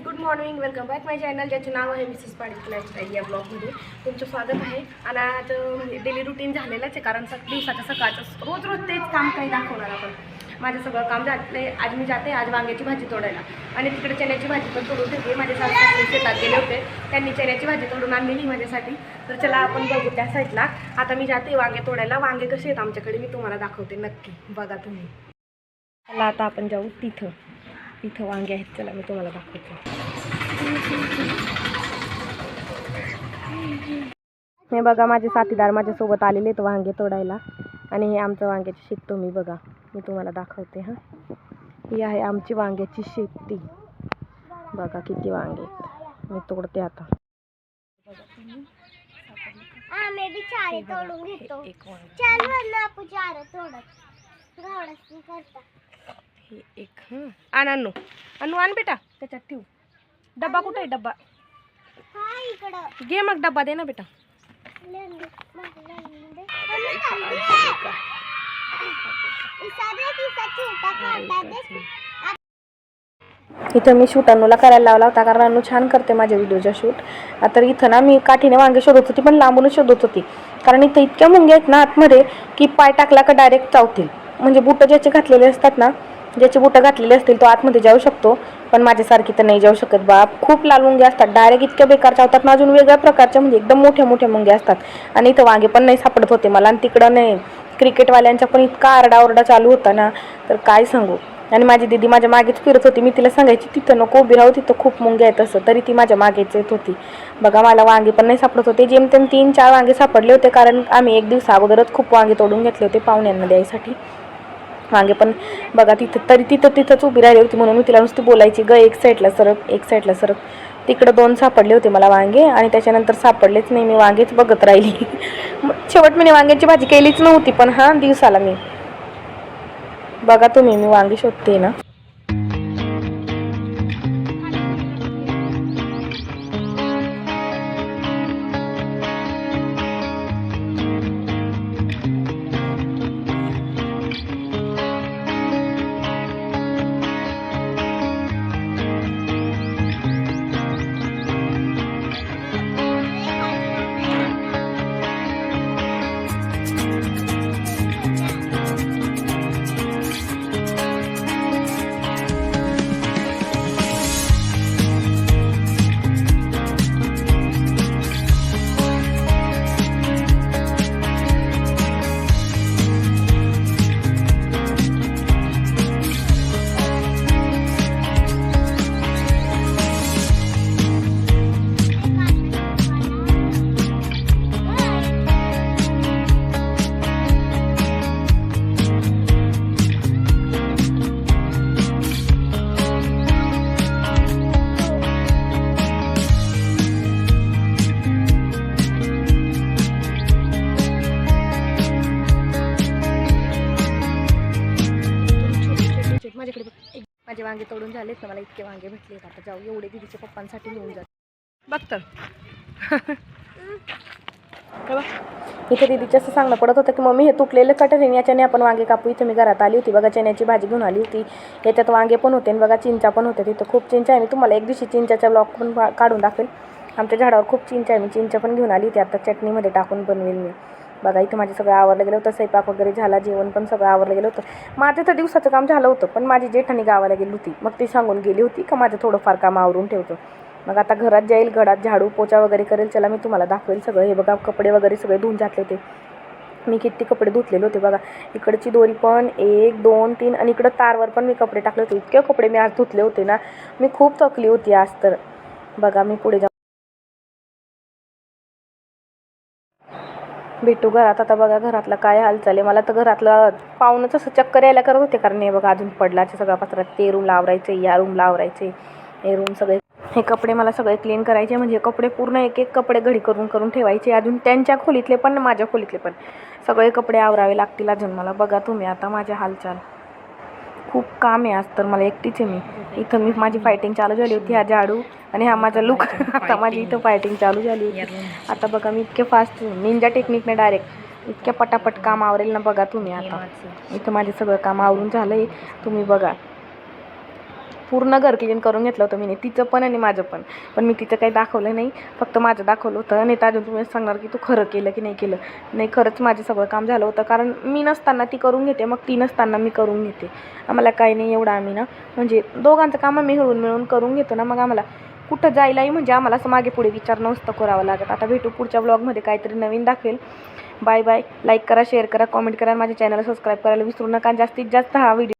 Guys good morning welcome back my channel ज्याचे नाव आहे मिसेस पाटील लाईफस्टाईल या ब्लॉगमध्ये तुमचं स्वागत आहे. आणि आज म्हणजे डेली रुटीन झालेलंच आहे कारण सक दिवसाचं सकाळचं रोज रोज तेच काम काही दाखवणार आपण. माझं सगळं काम जाते आज मी जाते आज वांग्याची भाजी तोडायला. आणि तिकडे चण्याची भाजी पण तोडून ठेवते माझ्या सासू शेतात गेले होते. त्यांनी चण्याची भाजी तोडून आणलेली माझ्यासाठी. तर चला आपण बघू त्या साईडला आता मी जाते वांगे तोडायला. वांगे कसे आहेत आमच्याकडे मी तुम्हाला दाखवते नक्की. बघा तुम्ही. चला आता आपण जाऊ तिथं. तिथं वांगे आहेत चला मी तुम्हाला दाखवते हे बघा माझे साथीदार माझ्यासोबत आलेले आहेत वांगे तोडायला. आणि हे आमचं वांग्याची शेत तुम्ही बघा. मी तुम्हाला दाखवते हां. ही आहे आमची वांग्याची शेती. बघा किती वांगे आहेत. मी तोडते आता. एक वांगे. हे एक हं. आण आणू. आणू आण बेटा. त्याच्यात ठेवू. डब्बा कुठे आहे? डब्बा. हा इकडं. घे मग डब्बा दे ना बेटा. इथं मी शूट अनुला करायला लावला होता कारण अनु छान करते माझ्या व्हिडिओच्या शूट तर इथं ना मी काठीने वांगे शोधत होती पण लांबूनच शोधत होती. कारण इथं इतक्या मुंग्या आहेत ना आतमध्ये की पाय टाकला का डायरेक्ट चावतील. म्हणजे बुटं ज्याचे घातलेले असतात ना ज्याचे बुटं घातलेले असतील तो आतमध्ये जाऊ शकतो. पण माझ्यासारखी तर नाही जाऊ शकत बाप. खूप लाल मुंग्या असतात. डायरेक्ट इतक्या बेकार चावतात ना अजून वेगळ्या प्रकारच्या म्हणजे एकदम मोठ्या मोठ्या मुंग्या असतात. आणि इथं वांगे पण नाही सापडत होते मला. आणि तिकडं नाही. क्रिकेटवाल्यांचा पण इतका आरडाओरडा चालू होता ना. तर काय सांगू? आणि माझी दिदी माझ्या मागेच फिरत होती. मी तिला सांगायची तिथं नको उभी राहू. तिथं खूप मुंग्या आहेत असं. तरी ती माझ्या मागेच येत होती. बघा मला वांगे पण नाही सापडत होते. जेमतेम तीन चार वांगे सापडले होते. कारण आम्ही एक दिवस अगोदरच खूप वांगे तोडून घेतले होते पाहुण्यांना द्यायसाठी. वांगे पण बघा तिथं तरी तिथं तिथंच उभी राहिली होती म्हणून मी तिला नुसती बोलायची ग एक साईडला सरक एक साईडला सरक. तिकडं दोन सापडले होते मला वांगे आणि त्याच्यानंतर सापडलेच नाही मी वांगेच बघत राहिली. मग शेवट मी वांग्याची भाजी केलीच नव्हती पण हा दिवसाला मी बघा तुम्ही मी वांगी शोधते ना. माझ्याकडे बघ एक- माझे वांगे तोडून झालेत ना मला इतके वांगे भेटले आता जाऊ एवढे दिदीच्या पप्पांसाठी घेऊन जात बघ तर. इथे दिदीचं असं सांगणं पडत होतं की मम्मी हे तुटलेलं कटरीन याच्याने आपण वांगे कापू. इथे मी घरात आली होती बघा चण्याची भाजी घेऊन आली होती. याच्यात वांगे पण होते आणि बघा चिंचा पण होते तिथं खूप चिंचा आहे. मी तुम्हाला एक दिवशी चिंचाचा ब्लॉक पण काढून दाखवेल. आमच्या झाडावर खूप चिंचा आहे. मी चिंचा पण घेऊन आली होती. आता चटणीमध्ये टाकून बनवेल मी. बघा इथं माझं सगळं आवरलं गेलं होतं स्वयंपाक वगैरे झाला जेवण पण सगळं आवरलं गेलं होतं. माझं तर दिवसाचं काम झालं होतं पण माझी जेठाणी गावाला गेली होती. मग ती सांगून गेली होती का माझं थोडंफार काम आवरून ठेवतो. मग आता घरात जाईल घरात झाडू पोचा वगैरे करेल चला मी तुम्हाला दाखवेल सगळं. हे बघा कपडे वगैरे सगळे धुवून घातले होते. मी किती कपडे धुतलेले होते बघा. इकडची दोरी पण एक दोन तीन आणि इकडं तारवर पण मी कपडे टाकले होते. इतके कपडे मी आज धुतले होते ना. मी खूप थकली होती आज तर. बघा मी पुढे जाऊन भेटू घरात. आता बघा घरातला काय हालचाल आहे. मला तर घरातलं पाहुणंच असं चक्कर यायला करत होते. कारण हे बघा अजून पडलाचे सगळा पत्रात ते रूम लावरायचे या रूम लावरायचे. हे रूम सगळे हे कपडे मला सगळे क्लीन करायचे. म्हणजे कपडे पूर्ण एक एक कपडे घडी करून करून ठेवायचे. अजून त्यांच्या खोलीतले पण माझ्या खोलीतले पण. सगळे कपडे आवरावे लागतील अजून. मला बघा तुम्ही आता माझ्या हालचाल. खूप काम आहे आज तर मला एकटीच आहे मी. इथं मी माझी फायटिंग चालू झाली होती हा झाडू आणि हा माझा लुक. आता माझी इथं फायटिंग चालू झाली होती. आता बघा मी इतके फास्ट निंजा टेक्निकने डायरेक्ट इतक्या पटापट काम आवरेल ना बघा तुम्ही आता. इथं माझे सगळं काम आवरून झालं आहे तुम्ही बघा. पूर्ण घर क्लीन करून घेतलं होतं मी तिचं पण आणि माझं पण. पण मी तिचं काही दाखवलं नाही. फक्त माझं दाखवलं होतं. आणि तर अजून तुम्ही सांगणार की तू खरं केलं की नाही केलं. नाही खरंच माझं सगळं काम झालं होतं. कारण मी नसताना ती करून घेते. मग ती नसताना मी करून घेते. आम्हाला काही नाही एवढं आम्ही ना. म्हणजे दोघांचं काम आम्ही मिळून मिळून करून घेतो ना. मग आम्हाला कुठं जायलाही म्हणजे आम्हाला असं मागे पुढे विचार नसतं करावं लागत. आता भेटू पुढच्या ब्लॉगमध्ये काहीतरी नवीन दाखवेल. बाय बाय लाईक करा शेअर करा कॉमेंट करा. माझ्या चॅनलला सबस्क्राईब करायला विसरू नका. आणि जास्तीत जास्त हा व्हिडिओ